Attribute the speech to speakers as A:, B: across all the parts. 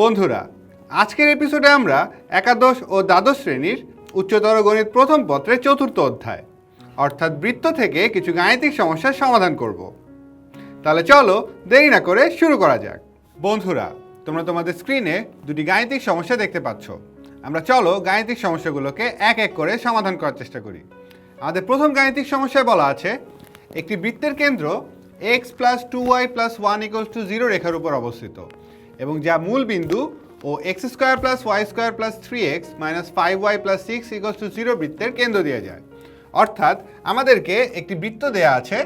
A: বন্ধুরা, আজকের এপিসোডে আমরা একাদশ ও দ্বাদশ শ্রেণির উচ্চতর গণিত প্রথম পত্রের চতুর্থ অধ্যায়, অর্থাৎ বৃত্ত থেকে কিছু গাণিতিক সমস্যার সমাধান করব। তাহলে চলো দেরি না করে শুরু করা যাক। বন্ধুরা, তোমরা তোমাদের স্ক্রিনে দুটি গাণিতিক সমস্যা দেখতে পাচ্ছ। আমরা চলো গাণিতিক সমস্যাগুলোকে এক এক করে সমাধান করার চেষ্টা করি। আমাদের প্রথম গাণিতিক সমস্যায় বলা আছে, একটি বৃত্তের কেন্দ্র X plus two Y plus one equals to zero রেখার উপর অবস্থিত। এবং যা মূল বিন্দু ও X square plus Y square plus three X minus five Y plus six equals to zero বৃত্তের কেন্দ্র দিয়ে যায়। অর্থাৎ আমাদেরকে একটি বৃত্ত দেয়া আছে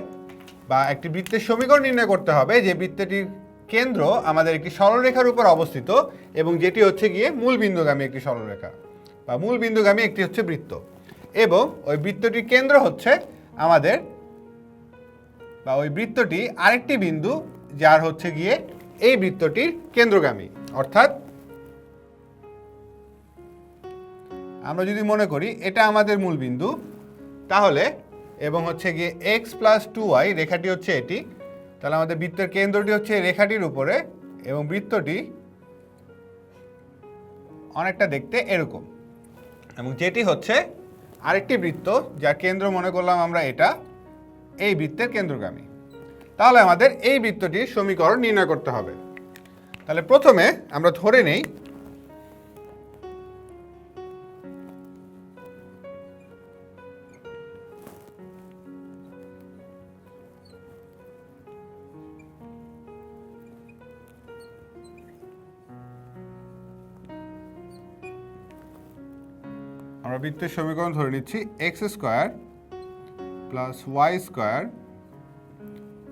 A: বা একটি বৃত্তের সমীকরণ নির্ণয় করতে হবে যে বৃত্তটির কেন্দ্র আমাদের একটি সরলরেখার উপর অবস্থিত এবং যেটি হচ্ছে গিয়ে মূল বিন্দুগামী একটি সরলরেখা বা মূল বিন্দুগামী একটি হচ্ছে বৃত্ত। এবং ওই বৃত্তটির কেন্দ্র হচ্ছে আমাদের বা ওই বৃত্তটি আরেকটি বিন্দু যার হচ্ছে গিয়ে এই বৃত্তটির কেন্দ্রগামী, অর্থাৎ আমরা যদি মনে করি এটা আমাদের মূল বিন্দু, তাহলে এবং হচ্ছে গিয়ে এক্স প্লাস টু ওয়াই রেখাটি হচ্ছে এটি, তাহলে আমাদের বৃত্তের কেন্দ্রটি হচ্ছে রেখাটির উপরে এবং বৃত্তটি অনেকটা দেখতে এরকম। এবং যেটি হচ্ছে আরেকটি বৃত্ত, যার কেন্দ্র মনে করলাম আমরা এটা, এই বৃত্তের কেন্দ্রগামী। তাহলে আমাদের এই বৃত্তটির সমীকরণ নির্ণয় করতে হবে। তাহলে প্রথমে আমরা ধরে নেই, আমরা বৃত্তের সমীকরণ ধরে নিচ্ছি X square plus Y square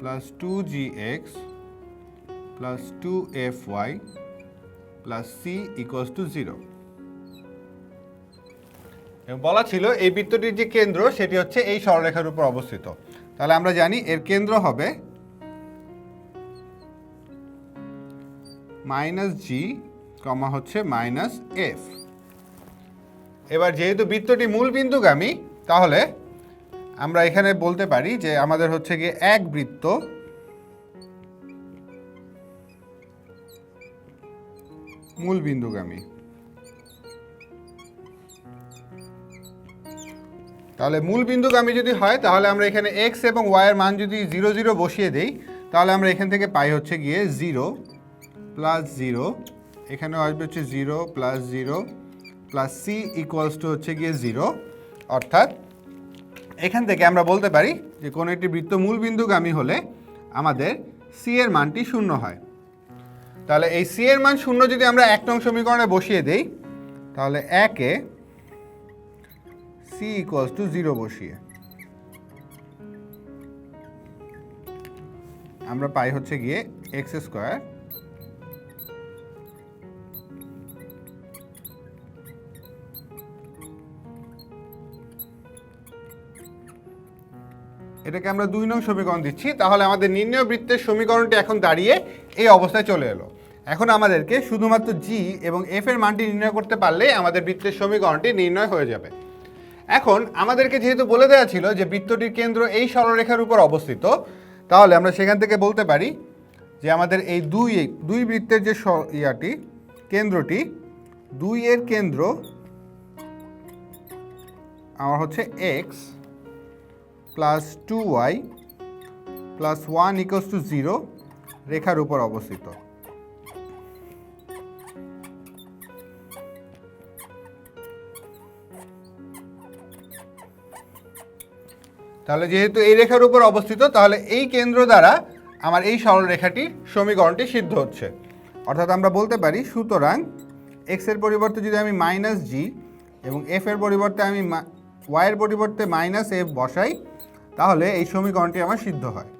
A: plus two G X plus two F Y plus C to zero বলা ছিল এই বৃত্তটির যে কেন্দ্র, সেটি হচ্ছে এই সরলরেখার উপর অবস্থিত। তাহলে আমরা জানি এর কেন্দ্র হবে মাইনাস জি কমা হচ্ছে মাইনাস এফ এবার যেহেতু বৃত্তটি মূল বিন্দুগামী তাহলে আমরা এখানে বলতে পারি যে আমাদের হচ্ছে গিয়ে এক বৃত্ত মূল বিন্দুগামী। তাহলে মূল বিন্দুগামী যদি হয়, তাহলে আমরা এখানে এক্স এবং ওয়াইয়ের মান যদি জিরো জিরো বসিয়ে দেই, তাহলে আমরা এখান থেকে পাই হচ্ছে গিয়ে জিরো প্লাস জিরো এখানেও আসবে হচ্ছে zero plus zero plus C equals to হচ্ছে গিয়ে জিরো অর্থাৎ এখান থেকে আমরা বলতে পারি যে কোনো একটি বৃত্ত মূল বিন্দুগামী হলে আমাদের সি এর মানটি শূন্য হয়। তাহলে এই সি এর মান শূন্য যদি আমরা এক নং সমীকরণে বসিয়ে দেই, তাহলে একে সি ইকুয়ালস টু জিরো বসিয়ে আমরা পাই হচ্ছে গিয়ে এক্স স্কোয়ার এটাকে আমরা দুই নং সমীকরণ দিচ্ছি। তাহলে আমাদের নির্ণয় বৃত্তের সমীকরণটি এখন দাঁড়িয়ে এই অবস্থায় চলে এলো। এখন আমাদেরকে শুধুমাত্র জি এবং এফ এর মানটি নির্ণয় করতে পারলে আমাদের বৃত্তের সমীকরণটি নির্ণয় হয়ে যাবে। এখন আমাদেরকে যেহেতু বলে দেওয়া ছিল যে বৃত্তটির কেন্দ্র এই সরলরেখার উপর অবস্থিত, তাহলে আমরা সেখান থেকে বলতে পারি যে আমাদের এই দুই দুই বৃত্তের যে ইয়াটি, কেন্দ্রটি, দুই এর কেন্দ্র, আমার হচ্ছে X plus two Y plus one equals to zero রেখার উপর অবস্থিত। তাহলে যেহেতু এই রেখার উপর অবস্থিত, তাহলে এই কেন্দ্র দ্বারা আমার এই সরল রেখাটির সমীকরণটি সিদ্ধ হচ্ছে। অর্থাৎ আমরা বলতে পারি, সুতরাং এক্সের পরিবর্তে যদি আমি মাইনাস জি এবং এফ এর পরিবর্তে আমি ওয়াইয়ের পরিবর্তে মাইনাস এফ বসাই তাহলে এই সমীকরণটি আমার সিদ্ধ হয়।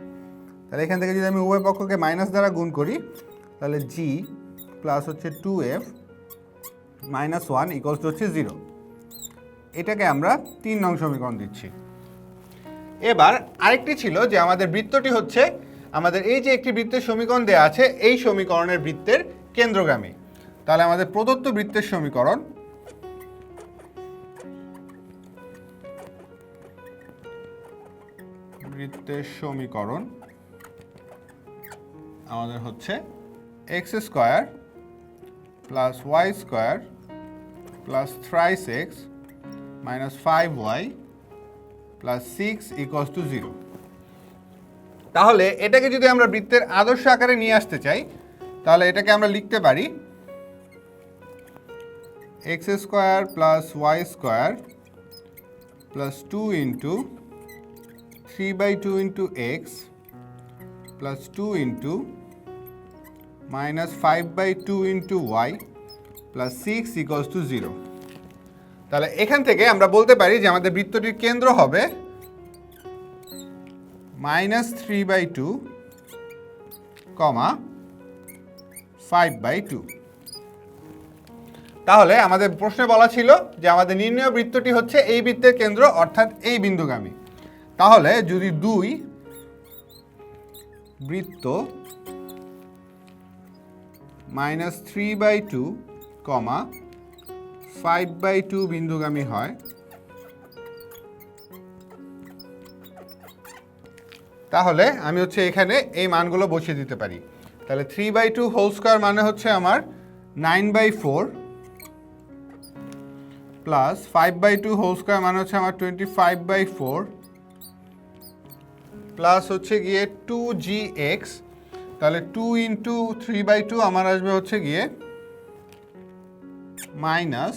A: তাহলে এখান থেকে যদি আমি উভয় পক্ষকে মাইনাস দ্বারা গুণ করি, তাহলে জি প্লাস হচ্ছে two F minus one equals হচ্ছে জিরো এটাকে আমরা তিন নং সমীকরণ দিচ্ছি। এবার আরেকটি ছিল যে আমাদের বৃত্তটি হচ্ছে, আমাদের এই যে একটি বৃত্তের সমীকরণ দেওয়া আছে, এই সমীকরণের বৃত্তের কেন্দ্রগামী। তাহলে আমাদের প্রদত্ত বৃত্তের সমীকরণ বৃত্তের সমীকরণ আমাদের হচ্ছে X square plus Y square plus thrice X minus five Y plus six equals to zero. তাহলে এটাকে যদি আমরা বৃত্তের আদর্শ আকারে নিয়ে আসতে চাই, তাহলে এটাকে আমরা লিখতে পারি X square plus Y square plus two into three by two into X plus two into minus five by two into Y plus six equals to zero তাহলে এখান থেকে আমরা বলতে পারি যে আমাদের বৃত্তটির কেন্দ্র হবে minus three by two comma five by two তাহলে আমাদের প্রশ্নে বলা ছিল যে আমাদের নির্ণয় বৃত্তটি হচ্ছে এই বৃত্তের কেন্দ্র অর্থাৎ এই বিন্দুগামী। তাহলে যদি দুই বৃত্ত minus three by two comma five by two বিন্দুগামী হয়, তাহলে আমি হচ্ছে এখানে এই মানগুলো বসিয়ে দিতে পারি। তাহলে three by two whole square মানে হচ্ছে আমার nine by four plus five by two whole square মানে হচ্ছে আমার twenty five by four plus হচ্ছে গিয়ে টু জি এক্স তাহলে two into three by two আমার আসবে হচ্ছে গিয়ে মাইনাস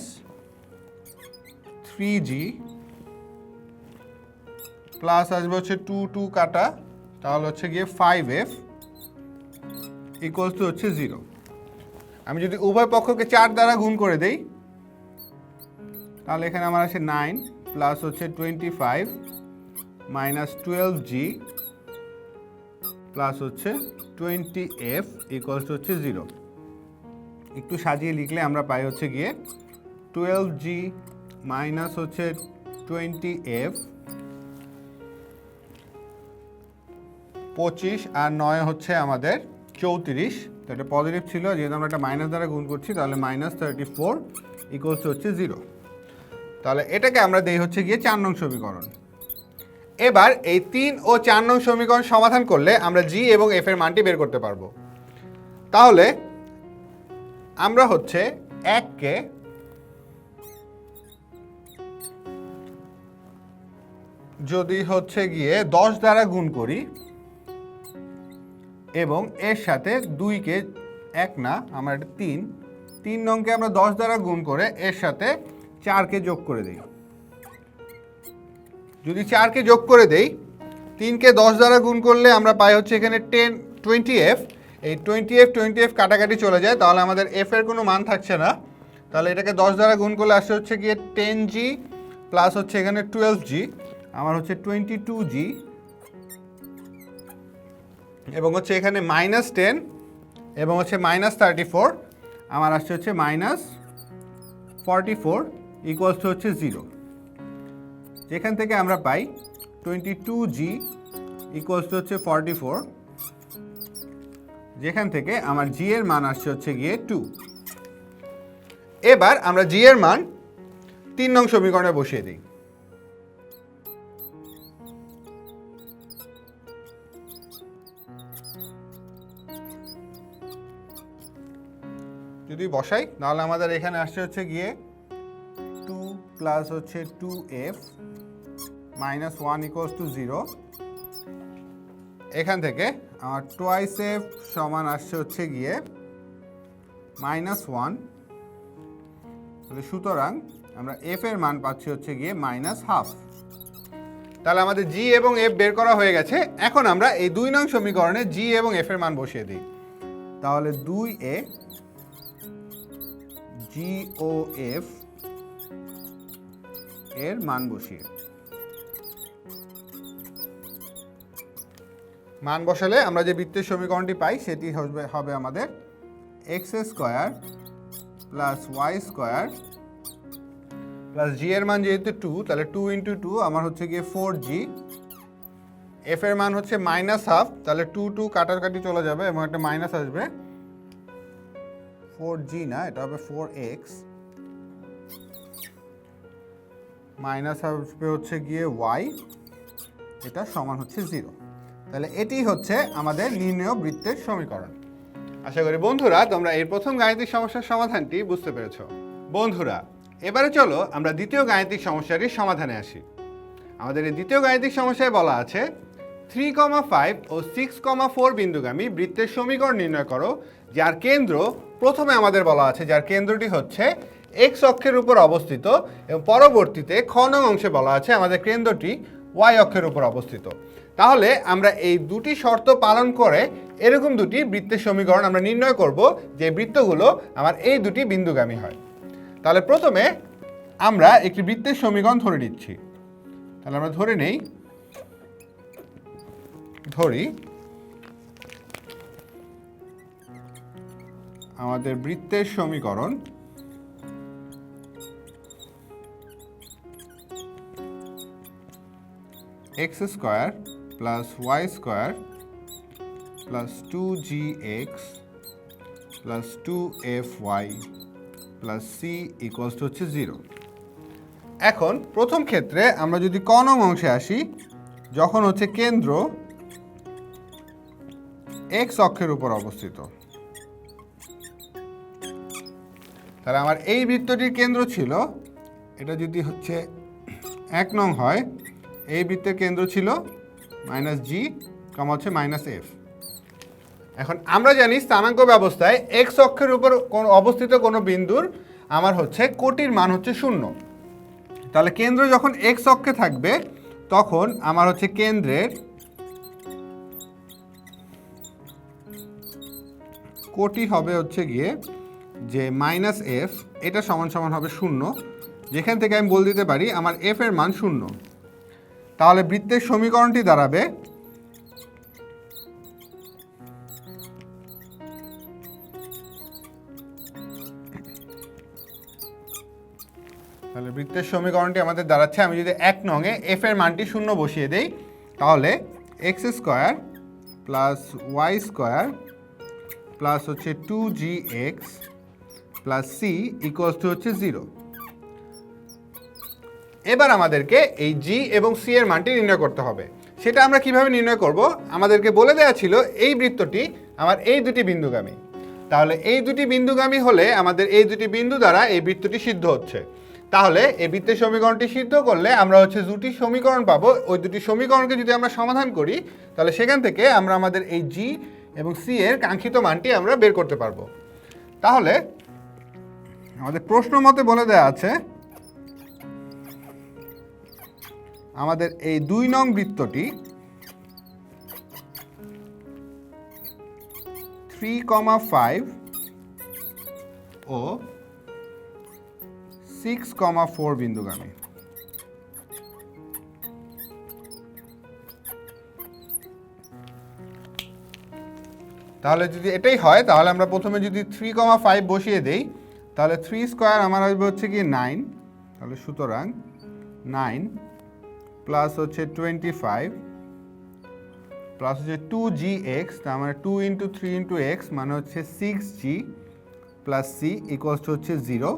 A: থ্রি জি প্লাস আসবে হচ্ছে টু টু কাটা, তাহলে হচ্ছে গিয়ে ফাইভ এফ ইকুয়ালস টু হচ্ছে জিরো আমি যদি উভয় পক্ষকে চার দ্বারা গুণ করে দেই, তাহলে এখানে আমার আছে নাইন প্লাস হচ্ছে twenty five minus twelve G plus হচ্ছে টোয়েন্টি এফ ইকুয়ালস টু হচ্ছে জিরো একটু সাজিয়ে লিখলে আমরা পাই হচ্ছে গিয়ে টুয়েলভ জি মাইনাস হচ্ছে টোয়েন্টি এফ পঁচিশ আর নয় হচ্ছে আমাদের চৌত্রিশ। তো এটা পজিটিভ ছিল, যেহেতু আমরা একটা মাইনাস দ্বারা গুণ করছি, তাহলে মাইনাস থার্টি ফোর ইকুয়ালস হচ্ছে জিরো তাহলে এটাকে আমরা দেই হচ্ছে গিয়ে চার নং সমীকরণ। এবার এই তিন ও চার নং সমীকরণ সমাধান করলে আমরা জি এবং এফ এর মানটি বের করতে পারব। তাহলে আমরা হচ্ছে এককে যদি হচ্ছে গিয়ে দশ দ্বারা গুণ করি এবং এর সাথে দুইকে এক না, আমার তিন তিন নংকে আমরা দশ দ্বারা গুণ করে এর সাথে চারকে যোগ করে দিই। যদি চারকে যোগ করে দেই, তিনকে দশ দ্বারা গুণ করলে আমরা পাই হচ্ছে এখানে টেন, টোয়েন্টি এফ। এই টোয়েন্টি এফ টোয়েন্টি এফ কাটাকাটি চলে যায়, তাহলে আমাদের এফ এর কোনো মান থাকছে না। তাহলে এটাকে দশ দ্বারা গুণ করলে আসছে হচ্ছে গিয়ে টেন জি প্লাস হচ্ছে এখানে টুয়েলভ জি। আমার হচ্ছে টোয়েন্টি টু জি। এবং হচ্ছে এখানে মাইনাস টেন এবং হচ্ছে মাইনাস থার্টি ফোর আমার আসছে হচ্ছে minus forty four equals to হচ্ছে জিরো যেখান থেকে আমরা পাই twenty two G equals to হচ্ছে ফর্টি ফোর যেখান থেকে আমার জি এর মান আসছে হচ্ছে গিয়ে টু এবার আমরা জি এর মান তিন নং সমীকরণে বসিয়ে দিই। যদি বসাই, তাহলে আমাদের এখানে আসছে হচ্ছে গিয়ে টু প্লাস হচ্ছে two F minus one equals to zero এখান থেকে আমার টোয়াইস এফ সমান আসছে হচ্ছে গিয়ে মাইনাস ওয়ান তাহলে সুতরাং আমরা এফ এর মান পাচ্ছি হচ্ছে গিয়ে মাইনাস হাফ তাহলে আমাদের জি এবং এফ বের করা হয়ে গেছে। এখন আমরা এই দুই নং সমীকরণে জি এবং এফ এর মান বসিয়ে দিই। তাহলে দুই এ জি ও এফ এর মান বসিয়ে মান বসালে আমরা যে বৃত্তের সমীকরণটি পাই, সেটি হবে আমাদের X square plus Y square plus G এর মান যেহেতু টু তাহলে টু ইন্টু টু আমার হচ্ছে গিয়ে ফোর জি এফ এর মান হচ্ছে মাইনাস হাফ তাহলে টু টু কাটারকাটি চলে যাবে এবং একটা মাইনাস আসবে। ফোর জি না, এটা হবে ফোর এক্স মাইনাস আসবে হচ্ছে গিয়ে ওয়াই এটা সমান হচ্ছে জিরো তাহলে এটি হচ্ছে আমাদের নির্ণয় বৃত্তের সমীকরণ। আশা করি বন্ধুরা, তোমরা এই প্রথম গাণিতিক সমস্যার সমাধানটি বুঝতে পেরেছ। বন্ধুরা, এবারে চলো আমরা দ্বিতীয় গাণিতিক সমস্যাটির সমাধানে আসি। আমাদের এই দ্বিতীয় গাণিতিক সমস্যায় বলা আছে থ্রি কমা ফাইভ ও সিক্স কমা ফোর বিন্দুগামী বৃত্তের সমীকরণ নির্ণয় করো, যার কেন্দ্র প্রথমে আমাদের বলা আছে, যার কেন্দ্রটি হচ্ছে এক্স অক্ষের উপর অবস্থিত এবং পরবর্তীতে খ নং অংশে বলা আছে আমাদের কেন্দ্রটি ওয়াই অক্ষের উপর অবস্থিত। তাহলে আমরা এই দুটি শর্ত পালন করে এরকম দুটি বৃত্তের সমীকরণ আমরা নির্ণয় করব যে বৃত্তগুলো আমার এই দুটি বিন্দুগামী হয়। তাহলে প্রথমে আমরা একটি বৃত্তের সমীকরণ ধরে নিচ্ছি। তাহলে আমরা ধরে নেই। ধরি আমাদের বৃত্তের সমীকরণ X square plus Y square plus two G X plus two F Y plus C equals হচ্ছে জিরো। এখন প্রথম ক্ষেত্রে আমরা যদি ক নং অংশে আসি, যখন হচ্ছে কেন্দ্র এক্স অক্ষের উপর অবস্থিত। তাহলে আমার এই বৃত্তটির কেন্দ্র ছিল, এটা যদি হচ্ছে এক নং হয় এই বৃত্তের কেন্দ্র ছিল মাইনাস জি কম হচ্ছে মাইনাস এফ এখন আমরা জানি স্থানাঙ্ক ব্যবস্থায় এক্স অক্ষের উপর কোন অবস্থিত কোনো বিন্দুর আমার হচ্ছে কোটির মান হচ্ছে শূন্য। তাহলে কেন্দ্র যখন এক্স অক্ষে থাকবে, তখন আমার হচ্ছে কেন্দ্রের কোটি হবে হচ্ছে গিয়ে যে মাইনাস এফ এটা সমান সমান হবে শূন্য। যেখান থেকে আমি বল দিতে পারি, আমার এফ এর মান শূন্য। তাহলে বৃত্তের সমীকরণটি দাঁড়াবে তাহলে বৃত্তের সমীকরণটি আমাদের দাঁড়াচ্ছে। আমি যদি এক নঙে এফ এর মানটি শূন্য বসিয়ে দেই, তাহলে X square plus Y square plus হচ্ছে two G X plus C equals to হচ্ছে জিরো এবার আমাদেরকে এই জি এবং সি এর মানটি নির্ণয় করতে হবে। সেটা আমরা কীভাবে নির্ণয় করব? আমাদেরকে বলে দেওয়া ছিল এই বৃত্তটি আমার এই দুটি বিন্দুগামী। তাহলে এই দুটি বিন্দুগামী হলে আমাদের এই দুটি বিন্দু দ্বারা এই বৃত্তটি সিদ্ধ হচ্ছে। তাহলে এই বৃত্তের সমীকরণটি সিদ্ধ করলে আমরা হচ্ছে দুটি সমীকরণ পাবো। ওই দুটি সমীকরণকে যদি আমরা সমাধান করি, তাহলে সেখান থেকে আমরা আমাদের এই জি এবং সি এর কাঙ্ক্ষিত মানটি আমরা বের করতে পারব। তাহলে আমাদের প্রশ্ন মতে বলে দেওয়া আছে আমাদের এই দুই নং বৃত্তটি থ্রি কমা ফাইভ ও সিক্স কমা ফোর বিন্দুগামী। তাহলে যদি এটাই হয়, তাহলে আমরা প্রথমে যদি থ্রি কমা ফাইভ বসিয়ে দেই, তাহলে থ্রি স্কোয়ার আমার আসবে হচ্ছে কি নাইন তাহলে সুতরাং নাইন প্লাস হচ্ছে টোয়েন্টি ফাইভ প্লাস হচ্ছে টু জি এক্স তার মানে two into three into X মানে হচ্ছে six G plus C equals হচ্ছে জিরো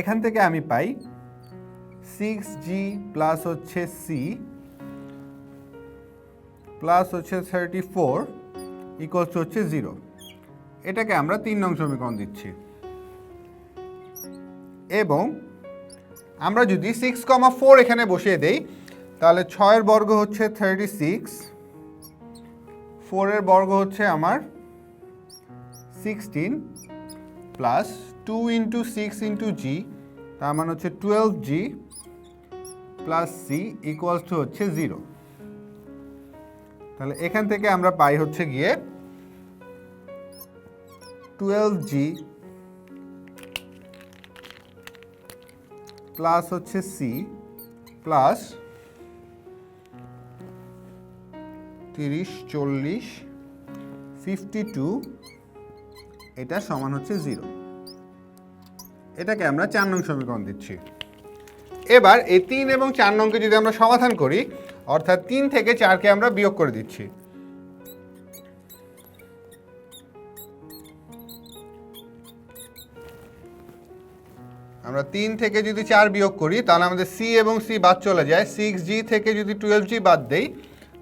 A: এখান থেকে আমি পাই সিক্স জি প্লাস হচ্ছে সি প্লাস হচ্ছে থার্টি ফোর ইকুয়ালস হচ্ছে জিরো এটাকে আমরা তিন নং সমীকরণ দিচ্ছি। এবং আমরা যদি সিক্স কমা ফোর এখানে বসিয়ে দেই, তাহলে ছয়ের বর্গ হচ্ছে থার্টি সিক্স ফোরের বর্গ হচ্ছে আমার sixteen plus two into six into G তার মানে হচ্ছে twelve G plus C equals to হচ্ছে জিরো তাহলে এখান থেকে আমরা পাই হচ্ছে গিয়ে টুয়েলভ জি প্লাস হচ্ছে সি প্লাস তিরিশ, চল্লিশ ফিফটি টু এটা সমান হচ্ছে জিরো এটাকে আমরা চার নং সমীকরণ দিচ্ছি। এবার এই তিন এবং চার নংকে যদি আমরা সমাধান করি, অর্থাৎ তিন থেকে চারকে আমরা বিয়োগ করে দিচ্ছি। আমরা তিন থেকে যদি চার বিয়োগ করি, তাহলে আমাদের সি এবং সি বাদ চলে যায়। সিক্স জি থেকে যদি টুয়েলভ জি বাদ দেই,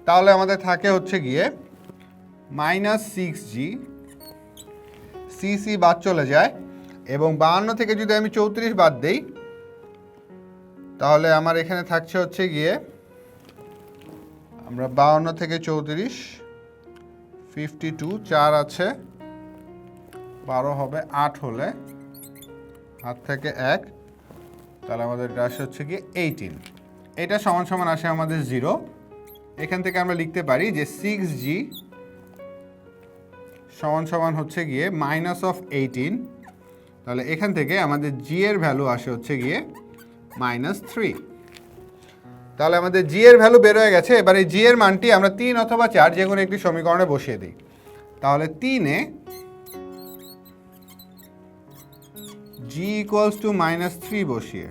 A: তাহলে আমাদের থাকে হচ্ছে গিয়ে minus six G C C বাদ চলে যায় এবং বাহান্ন থেকে যদি আমি চৌত্রিশ বাদ দেই, তাহলে আমার এখানে থাকছে হচ্ছে গিয়ে আমরা বাহান্ন থেকে চৌত্রিশ ফিফটি টু চার আছে, বারো হবে, আট হলে হাত থেকে এক, তাহলে আমাদের রাশি হচ্ছে গিয়ে এইটিন এটা সমান সমান আসে আমাদের জিরো এখান থেকে আমরা লিখতে পারি যে সিক্স জি সমান সমান হচ্ছে গিয়ে মাইনাস অফ এইটিন তাহলে এখান থেকে আমাদের জি এর ভ্যালু আসে হচ্ছে গিয়ে মাইনাস থ্রি তাহলে আমাদের জি এর ভ্যালু বের হয়ে গেছে, এবার এই জি এর মানটি আমরা তিন অথবা চার যে কোনো একটি সমীকরণে বসিয়ে দিই। তাহলে তিনে G equals to minus three বসিয়ে।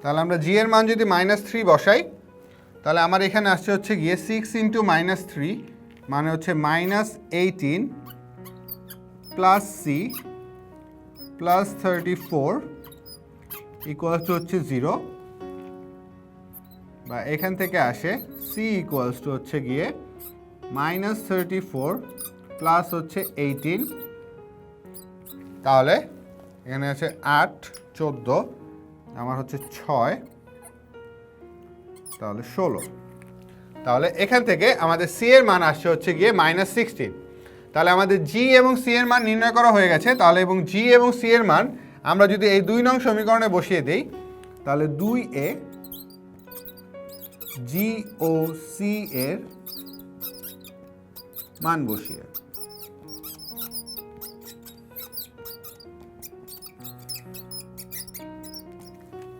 A: তাহলে আমরা জি এর মান যদি মাইনাস থ্রি বসাই, তাহলে আমার এখানে আসছে হচ্ছে গিয়ে সিক্স ইন্টু মাইনাস থ্রি মানে হচ্ছে minus eighteen plus C plus thirty four equals to হচ্ছে জিরো বা এখান থেকে আসে সি ইকুয়ালস টু হচ্ছে গিয়ে মাইনাস থার্টি ফোর প্লাস হচ্ছে এইটিন তাহলে এখানে আছে আট, চোদ্দ, আমার হচ্ছে ছয়। তাহলে ষোলো। তাহলে এখান থেকে আমাদের সি এর মান আসছে হচ্ছে গিয়ে মাইনাস সিক্সটিন তাহলে আমাদের জি এবং সি এর মান নির্ণয় করা হয়ে গেছে। তাহলে এবং জি এবং সি এর মান আমরা যদি এই দুই নং সমীকরণে বসিয়ে দেই, তাহলে দুই এ জি ও সি এর মান বসিয়ে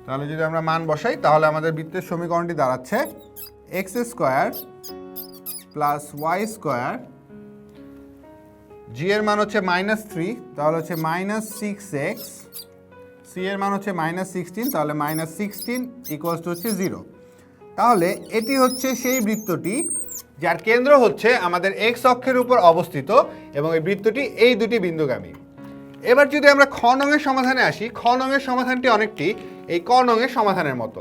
A: তাহলে যদি আমরা মান বসাই, তাহলে আমাদের বৃত্তের সমীকরণটি দাঁড়াচ্ছে X square plus Y square G এর মান হচ্ছে মাইনাস থ্রি তাহলে হচ্ছে মাইনাস সিক্স এক্স সি এর মান হচ্ছে মাইনাস সিক্সটিন তাহলে মাইনাস সিক্সটিন ইকুয়ালস টু হচ্ছে জিরো তাহলে এটি হচ্ছে সেই বৃত্তটি যার কেন্দ্র হচ্ছে আমাদের এক্স অক্ষের উপর অবস্থিত এবং এই বৃত্তটি এই দুটি বিন্দুগামী। এবার যদি আমরা খ সমাধানে আসি, খ সমাধানটি অনেকটি এই ক সমাধানের মতো।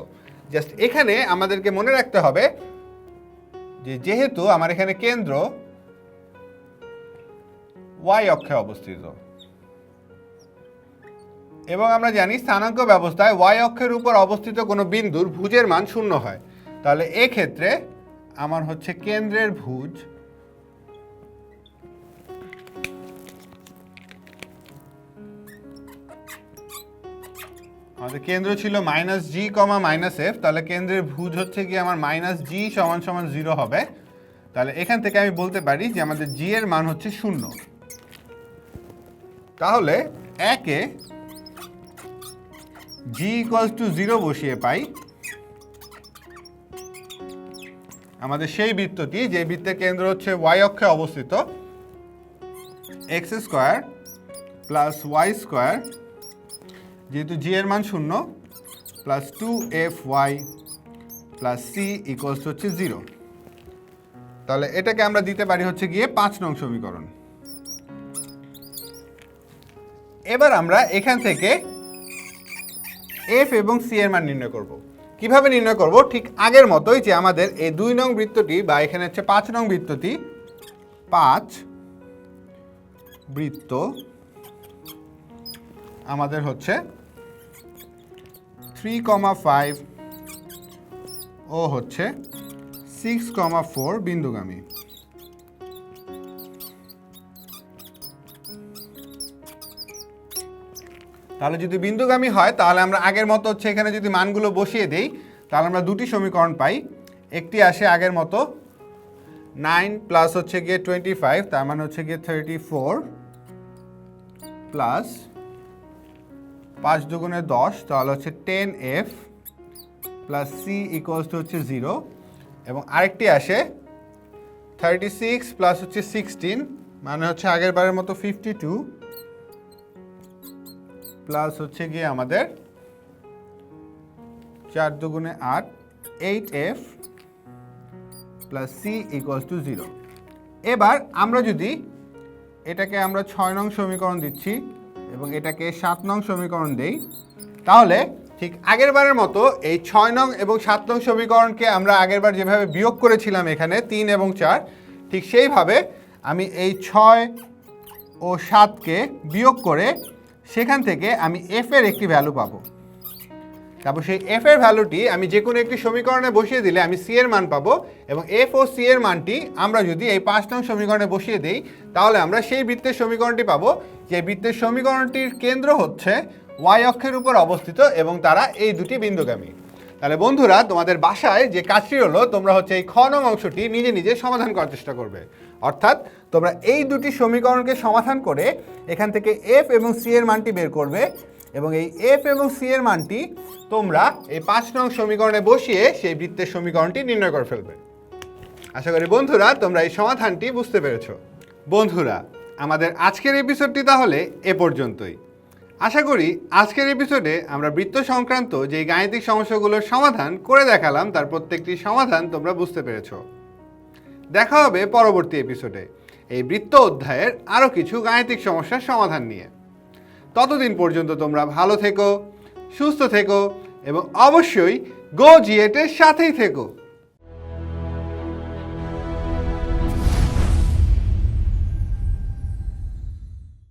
A: জাস্ট এখানে আমাদেরকে মনে রাখতে হবে যে যেহেতু আমার এখানে কেন্দ্র ওয়াই অক্ষে অবস্থিত, এবং আমরা জানি স্থানাঙ্ক ব্যবস্থায় ওয়াই অক্ষের উপর অবস্থিত কোনো বিন্দুর ভুজের মান শূন্য হয়। তাহলে এক্ষেত্রে আমার হচ্ছে কেন্দ্রের ভুজ আমাদের কেন্দ্র ছিল minus G comma minus F তাহলে কেন্দ্রের ভুজ হচ্ছে কি আমার মাইনাস জি সমান সমান জিরো হবে। তাহলে এখান থেকে আমি বলতে পারি যে আমাদের জি এর মান হচ্ছে শূন্য। তাহলে একে জি ইকুয়ালস টু জিরো বসিয়ে পাই আমাদের সেই বৃত্তটি, যে বৃত্তের কেন্দ্র হচ্ছে ওয়াই অক্ষে অবস্থিত X square plus Y square যেহেতু জি এর মান শূন্য plus two F Y plus C equals হচ্ছে জিরো তাহলে এটাকে আমরা দিতে পারি হচ্ছে গিয়ে পাঁচ নং সমীকরণ। এবার আমরা এখান থেকে এফ এবং সি এর মান নির্ণয় করব। কীভাবে নির্ণয় করব? ঠিক আগের মতোই যে আমাদের এই দুই নং বৃত্তটি বা এখানে হচ্ছে পাঁচ নং বৃত্তটি, পাঁচ বৃত্ত আমাদের হচ্ছে থ্রি কমা ফাইভ ও হচ্ছে সিক্স কমা ফোর বিন্দুগামী। তাহলে যদি বিন্দুগামী হয়, তাহলে আমরা আগের মতো হচ্ছে এখানে যদি মানগুলো বসিয়ে দেই, তাহলে আমরা দুটি সমীকরণ পাই। একটি আসে আগের মতো নাইন প্লাস হচ্ছে গিয়ে টোয়েন্টি ফাইভ তার মানে হচ্ছে গিয়ে থার্টি ফোর প্লাস পাঁচ দুগুণে দশ, তাহলে হচ্ছে ten F plus C equals to হচ্ছে জিরো। এবং আরেকটি আসে থার্টি সিক্স প্লাস হচ্ছে সিক্সটিন মানে হচ্ছে আগের বারের মতো ফিফটি টু প্লাস হচ্ছে গিয়ে আমাদের চার দুগুণে আট, eight F plus C equals to zero. এবার আমরা যদি এটাকে আমরা ছয় নং সমীকরণ দিচ্ছি এবং এটাকে সাত নং সমীকরণ দেই। তাহলে ঠিক আগের বারের মতো এই ছয় নং এবং সাত নং সমীকরণকে আমরা আগেরবার যেভাবে বিয়োগ করেছিলাম এখানে, তিন এবং চার, ঠিক সেইভাবে আমি এই ছয় ও সাতকে বিয়োগ করে সেখান থেকে আমি এফ এর একটি ভ্যালু পাবো। তারপর সেই এফ এর ভ্যালুটি আমি যে কোনো একটি সমীকরণে বসিয়ে দিলে আমি সি এর মান পাবো এবং এফ ও সি এর মানটি আমরা যদি এই পাঁচ নং সমীকরণে বসিয়ে দিই, তাহলে আমরা সেই বৃত্তের সমীকরণটি পাবো যে বৃত্তের সমীকরণটির কেন্দ্র হচ্ছে ওয়াই অক্ষের উপর অবস্থিত এবং তারা এই দুটি বিন্দুগামী। তাহলে বন্ধুরা, তোমাদের বাসায় যে কাজটি হলো, তোমরা হচ্ছে এই খ অংশটি নিজে নিজে সমাধান করার চেষ্টা করবে। অর্থাৎ তোমরা এই দুটি সমীকরণকে সমাধান করে এখান থেকে এফ এবং সি এর মানটি বের করবে এবং এই এফ এবং সি এর মানটি তোমরা এই পাঁচ নং সমীকরণে বসিয়ে সেই বৃত্তের সমীকরণটি নির্ণয় করে ফেলবে। আশা করি বন্ধুরা, তোমরা এই সমাধানটি বুঝতে পেরেছ। বন্ধুরা আমাদের আজকের এপিসোডটি তাহলে এ পর্যন্তই। আশা করি আজকের এপিসোডে আমরা বৃত্ত সংক্রান্ত যে গাণিতিক সমস্যাগুলোর সমাধান করে দেখালাম, তার প্রত্যেকটি সমাধান তোমরা বুঝতে পেরেছ। দেখা হবে পরবর্তী এপিসোডে এই বৃত্ত অধ্যায়ের আরও কিছু গাণিতিক সমস্যার সমাধান নিয়ে। ততদিন পর্যন্ত তোমরা ভালো থেকো, সুস্থ থেকো এবং অবশ্যই গো জিয়েটের সাথেই থেকো।